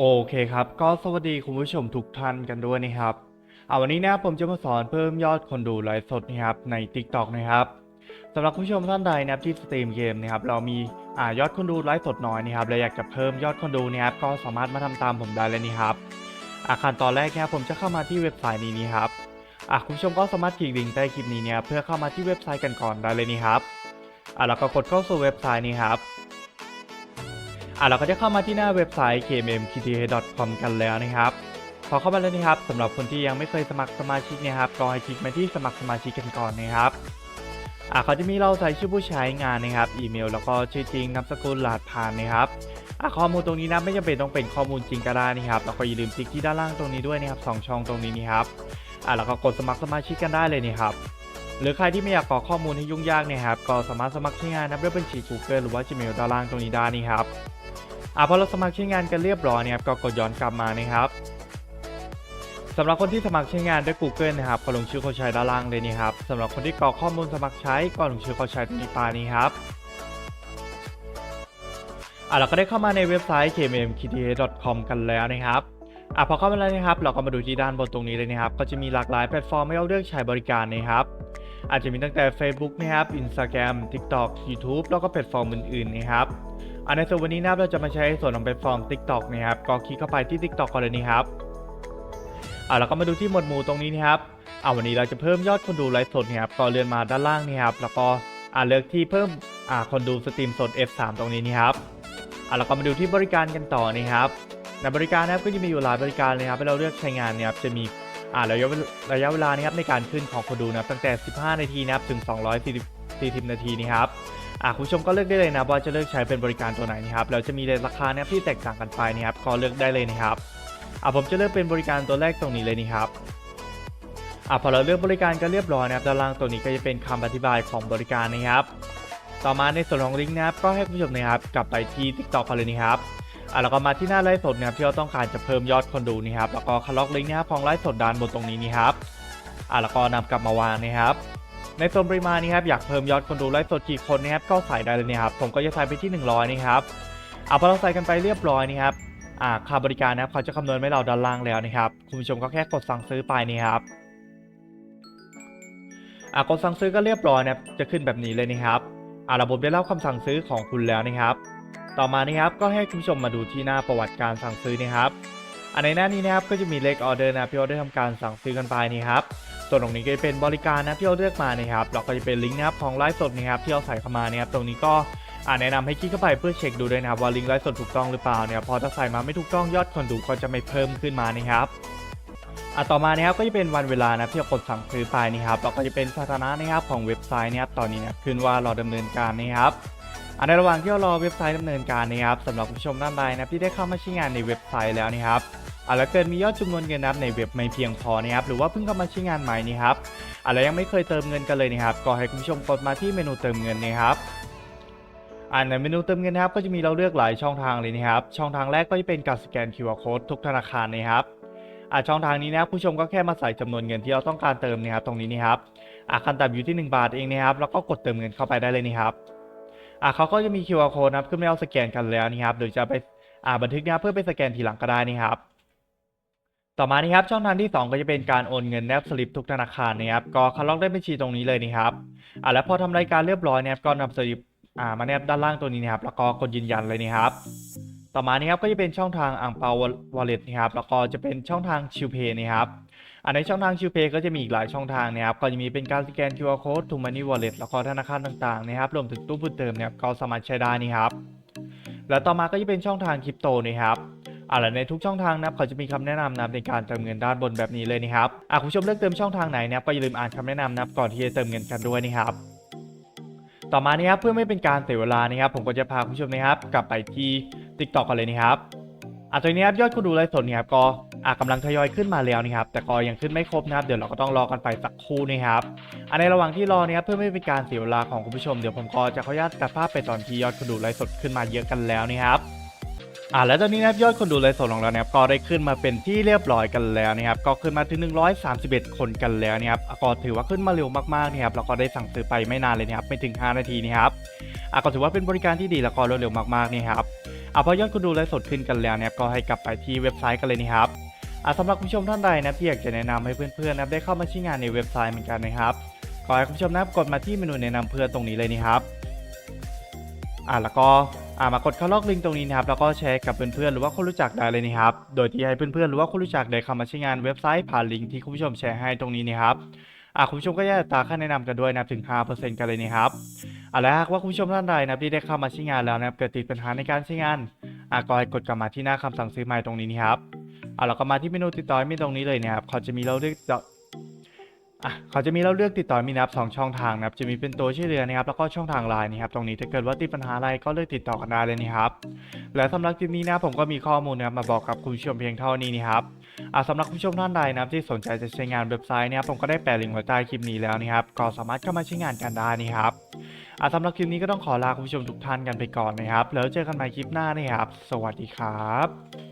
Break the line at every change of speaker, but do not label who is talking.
โอเคครับ ก็สวัสดีคุณผู้ชมทุกท่านกันด้วยนะครับเอาวันนี้นะผมจะมาสอนเพิ่มยอดคนดูไลฟ์สดนะครับใน TikTok นะครับสำหรับคุณผู้ชมท่านใดนะครับที่สตรีมเกมนะครับเรามีอ่ายอดคนดูไลฟ์สดน้อยนะครับและอยากจะเพิ่มยอดคนดูนะครับก็สามารถมาทำตามผมได้เลยนะครับอาขั้นตอนแรกนะครับผมจะเข้ามาที่เว็บไซต์นี้นี่ครับอะคุณผู้ชมก็สามารถคลิกลิงก์ใต้คลิปนี้เนี่ยเพื่อเข้ามาที่เว็บไซต์กันก่อนได้เลยนี่ครับอะแล้วก็กดเข้าสู่เว็บไซต์นี้ครับ อะเราก็จะเข้ามาที่หน้าเว็บไซต์ kmmkta.com กันแล้วนะครับ พอเข้ามาแล้วนะครับสำหรับคนที่ยังไม่เคยสมัครสมาชิกเนะครับก็ให้คลิกมาที่สมัครสมาชิกกันก่อนนะครับอะเขาจะมีเราใส่ชื่อผู้ใช้งานนะครับ อีเมล แล้วก็ชื่อจริงนามสกุลรหัสผ่านนะครับอะข้อมูลตรงนี้นะไม่จำเป็นต้องเป็นข้อมูลจริงก็ได้นะครับแล้วก็อย่าลืมคลิกที่ด้านล่างตรงนี้ด้วยนะครับสองช่องตรงนี้นี่ครับอะแล้วก็กดสมัครสมาชิกกันได้เลยนี่ครับ หรือใครที่ไม่อยากกรอกข้อมูลให้ยุ่งยากนะครับก็สามารถสมัครใช้งานนับด้วยบัญชี Google หรือว่า Gmail ด้านล่างตรงนี้ได้นี่ครับอะพอเราสมัครใช้งานกันเรียบร้อยนะครับก็กดย้อนกลับมานะครับสำหรับคนที่สมัครใช้งานด้วย Google นะครับก็ลงชื่อคนใช้ด้านล่างเลยนี่ครับสำหรับคนที่กรอกข้อมูลสมัครใช้ก็ลงชื่อคนใช้ตรงนี้ปานี้ครับอะเราก็ได้เข้ามาในเว็บไซต์ kmmkta.com กันแล้วนะครับ อะพอเข้ามาแล้วนะครับ เราก็มาดูที่ด้านบนตรงนี้เลยนะครับ ก็จะมีหลากหลายแพลตฟอร์มให้เราเลือกใช้บริการนะครับ อาจจะมีตั้งแต่ Facebook นะครับ Instagram TikTok YouTube แล้วก็แพลตฟอร์มอื่นๆนะครับอันในส่วนวันนี้นะครับเราจะมาใช้ส่วนของแพลตฟอร์ม TikTok นะครับก็คลิกเข้าไปที่ TikTok ก่อนเลยนี่ครับอ่าแล้วก็มาดูที่หมวดหมู่ตรงนี้นะครับอ่าวันนี้เราจะเพิ่มยอดคนดูไลฟ์สดนะครับก็เลื่อนมาด้านล่างนี่ครับแล้วก็อ่าเลือกที่เพิ่มอ่าคนดูสตรีมสด F3 ตรงนี้นี่ครับอ่าแล้วก็มาดูที่บริการกันต่อนี่ครับ ในบริการนะครับก็จะมีอยู่หลายบริการเลยครับให้เราเลือกใช้งานเนี่ยครับจะมีอ่าระยะเวลาระยะเวลานะครับในการขึ้นของคนดูนะครับตั้งแต่ 15 นาทีนะครับถึง 240 นาทีนี่ครับอะคุณผู้ชมก็เลือกได้เลยนะว่าจะเลือกใช้เป็นบริการตัวไหนนะครับเราจะมีราคานะครับที่แตกต่างกันไปนะครับก็เลือกได้เลยนะครับอะผมจะเลือกเป็นบริการตัวแรกตรงนี้เลยนี่ครับอะพอเราเลือกบริการกันเรียบร้อยนะครับด้านล่างตัวนี้ก็จะเป็นคำอธิบายของบริการนะครับ ต่อมาในส่วนของลิงก์นะครับก็ให้คุณผู้ชมนะครับกลับไปที่ TikTok กันเลยนะครับ อะแล้วก็มาที่หน้าไลฟ์สดนะครับที่เราต้องการจะเพิ่มยอดคนดูนี่ครับแล้วก็คล็อกลิงก์นะครับของไลฟ์สดด้านบนตรงนี้นี่ครับอะแล้วก็นำกลับมาวางนะครับในโซนปริมาณนี้ครับอยากเพิ่มยอดคนดูไลฟ์สดกี่คนนะครับก็ใส่ได้เลยนะครับผมก็จะใส่ไปที่ 100นะครับอะพอเราใส่กันไปเรียบร้อยนี่ครับอ่าค่าบริการนะครับเขาจะคำนวณให้เราด้านล่างแล้วนะครับคุณผู้ชมก็แค่กดสั่งซื้อไปนี่ครับอะกดสั่งซื้อก็เรียบร้อยนะครับจะขึ้นแบบนี้เลยนะครับอะระบบได้รับคำสั่งซื้อของคุณแล้วนะครับ ต่อมานี่ครับก็ให้คุณผู้ชมมาดูที่หน้าประวัติการสั่งซื้อนะครับอันในหน้านี้นะครับก็จะมีเลขออเดอร์นะครับที่เราได้ทำการสั่งซื้อกันไปนี่ครับส่วนตรงนี้ก็จะเป็นบริการนะที่เราเลือกมานะครับแล้วก็จะเป็นลิงก์นะครับของไลฟ์สดนะครับที่เราใส่เข้ามานะครับตรงนี้ก็อ่าแนะนำให้คลิกเข้าไปเพื่อเช็คดูด้วยนะครับว่าลิงก์ไลฟ์สดถูกต้องหรือเปล่าเนี่ยพอถ้าใส่มาไม่ถูกต้องยอดคนดูก็จะไม่เพิ่มขึ้นมานะครับอะต่อมานะครับก็จะเป็นวันเวลานะที่เรากดสั่งซื้อไปนะครับแล้วก็จะเป็นสถานะนะครับของเว็บไซต์นะครับตอนนี้นี่ยขึ้นว่ารอดำเนินการนะครับ อันในระหว่างที่เรารอเว็บไซต์ดำเนินการนะครับสำหรับผู้ชมด้านใดนะที่ได้เข้ามาใช้งานในเว็บไซต์แล้วนะครับอะแล้วเกิดมียอดจำนวนเงินนับในเว็บไม่เพียงพอนะครับหรือว่าเพิ่งเข้ามาใช้งานใหม่นี่ครับอะแล้วยังไม่เคยเติมเงินกันเลยนะครับก็ให้คุณผู้ชมกดมาที่เมนูเติมเงินนะครับอ่าในเมนูเติมเงินนะครับก็จะมีเราเลือกหลายช่องทางเลยนะครับ ช่องทางแรกก็จะเป็นการสแกน QR code ทุกธนาคารนะครับอะช่องทางนี้นะผู้ชมก็แค่มาใส่จำนวนเงินที่เราต้องการเติมนะครับตรงนี้นี่ครับอะขั้นต่ำอยู่ที่ 1 บาทเองนะครับแล้วก็กดเติมเงินเข้าไปได้เลยนี่ครับ อะเขาก็จะมี QR code นะครับขึ้นให้เราสแกนกันแล้วนี่ครับหรือจะไปอ่าบันทึกนะครับเพื่อไปสแกนทีหลังก็ได้นี่ครับต่อมานี่ครับช่องทางที่ 2 ก็จะเป็นการโอนเงินแนบสลิปทุกธนาคารนะครับก็คัดลอกได้บัญชีตรงนี้เลยนะครับอ่าแล้วพอทำรายการเรียบร้อยนะครับก็นำสลิปอ่ามาแนบด้านล่างตัวนี้นะครับแล้วก็กดยืนยันเลยนะครับ ต่อมานี่ครับก็จะเป็นช่องทางอ่างเปาวอลเล็ตนะครับแล้วก็จะเป็นช่องทางชิวเพย์นะครับ อันในช่องทางชิวเพย์ก็จะมีอีกหลายช่องทางนะครับก็จะมีเป็นการสแกน QR code ทูมันนี่วอลเล็ตแล้วก็ธนาคารต่างๆนะครับรวมถึงตู้พูดเติมเนี่ยก็สามารถใช้ได้นี่ครับแล้วต่อมาก็จะเป็นช่องทางคริปโตนะครับอ่าแล้วในทุกช่องทางนะครับเขาจะมีคำแนะนำนะในการเติมเงินด้านบนแบบนี้เลยนะครับอ่าคุณผู้ชมเลือกเติมช่องทางไหนนะครับก็อย่าลืมอ่านคำแนะนำนะครับก่อนที่จะเติมเงินกันด้วยนะครับต่อมานี้ครับเพื่อไม่เป็นการเสียเวลานะครับ ผมก็จะพาคุณผู้ชมนะครับ กลับไปที่ TikTok กันเลยนะครับอ่าตัวนี้ครับยอดคนดูไลฟ์สดเนี่ยครับก็ อ่ากำลังทยอยขึ้นมาแล้วนะครับ แต่ก็ยังขึ้นไม่ครบนะครับ เดี๋ยวเราก็ต้องรอกันไปสักครู่นะครับอันในระหว่างที่รอเนี่ยเพื่อไม่เป็นการเสียเวลาของคุณผู้ชมเดี๋ยวผมก็จะขออนุญาตตัดภาพไปตอนที่ยอดคนดูไลฟ์สดขึ้นมาเยอะกันแล้วนะครับอ่าแล้วตอนนี้นะครับยอดคนดูไลฟ์สดของเรานะครับก็ได้ขึ้นมาเป็นที่เรียบร้อยกันแล้วนะครับก็ขึ้นมาถึง 131 คนกันแล้วนะครับอะก็ถือว่าขึ้นมาเร็วมากๆนะครับแล้วก็ได้สั่งซื้อไปไม่นานเลยนะครับไม่ถึง 5 นาทีนะครับอะก็ถือว่าเป็นบริการที่ดีแล้วก็รวดเร็วมากๆนี่ครับอะพอยอดคนดูไลฟ์สดขึ้นกันแล้วนะครับก็ให้กลับไปที่เว็บไซต์กันเลยนะครับอะ สำหรับคุณผู้ชมท่านใดนะครับที่อยากจะแนะนำให้เพื่อนๆนะได้เข้ามาใช้งานในเว็บไซต์เหมือนกันนะครับขอให้คุณผู้ชมนับกดมาที่เมนูแนะนำเพื่อนตรงนี้เลยนะครับอะแล้วก็อะมากดเข้าล็อกลิงก์ตรงนี้นะครับแล้วก็แชร์กับเพื่อนๆหรือว่าคนรู้จักได้เลยนะครับโดยที่ให้เพื่อนๆหรือว่าคนรู้จักได้เข้ามาใช้งานเว็บไซต์ผ่านลิงก์ที่คุณผู้ชมแชร์ให้ตรงนี้นะครับอะคุณผู้ชมก็อย่าตาค่าแนะนำกันด้วยนับถึง 5%กันเลยนะครับเอาละหากว่าคุณผู้ชมท่านใดนับที่ได้เข้ามาใช้งานแล้วนะครับเกิดติดปัญหาในการใช้งานอาก็ให้กดกลับมาที่หน้าคำสั่งซื้อใหม่ตรงนี้นะครับ เอาแล้วก็มาที่เมนูติดต่อมีตรงนี้เลยนะครับเขาจะมีเราเลือกอะเขาจะมีเราเลือกติดต่อมีนะครับสองช่องทางนะครับจะมีเป็นตัวช่วยเหลือนะครับแล้วก็ช่องทางไลน์นะครับตรงนี้ถ้าเกิดว่าติดปัญหาอะไรก็เลือกติดต่อกันได้เลยนะครับและสำหรับคลิปนี้นะผมก็มีข้อมูลนะครับมาบอกกับคุณผู้ชมเพียงเท่านี้นะครับอะสำหรับคุณผู้ชมท่านใดนะครับที่สนใจจะใช้งานเว็บไซต์นะครับผมก็ได้แปะลิงก์ไว้ใต้คลิปนี้แล้วนะครับก็สามารถเข้ามาใช้งานกันได้นะครับอะสำหรับคลิปนี้ก็ต้องขอลาคุณผู้ชมทุกท่านกันไปก่อนนะครับแล้วเจอกันใหม่คลิปหน้านะครับ สวัสดีครับ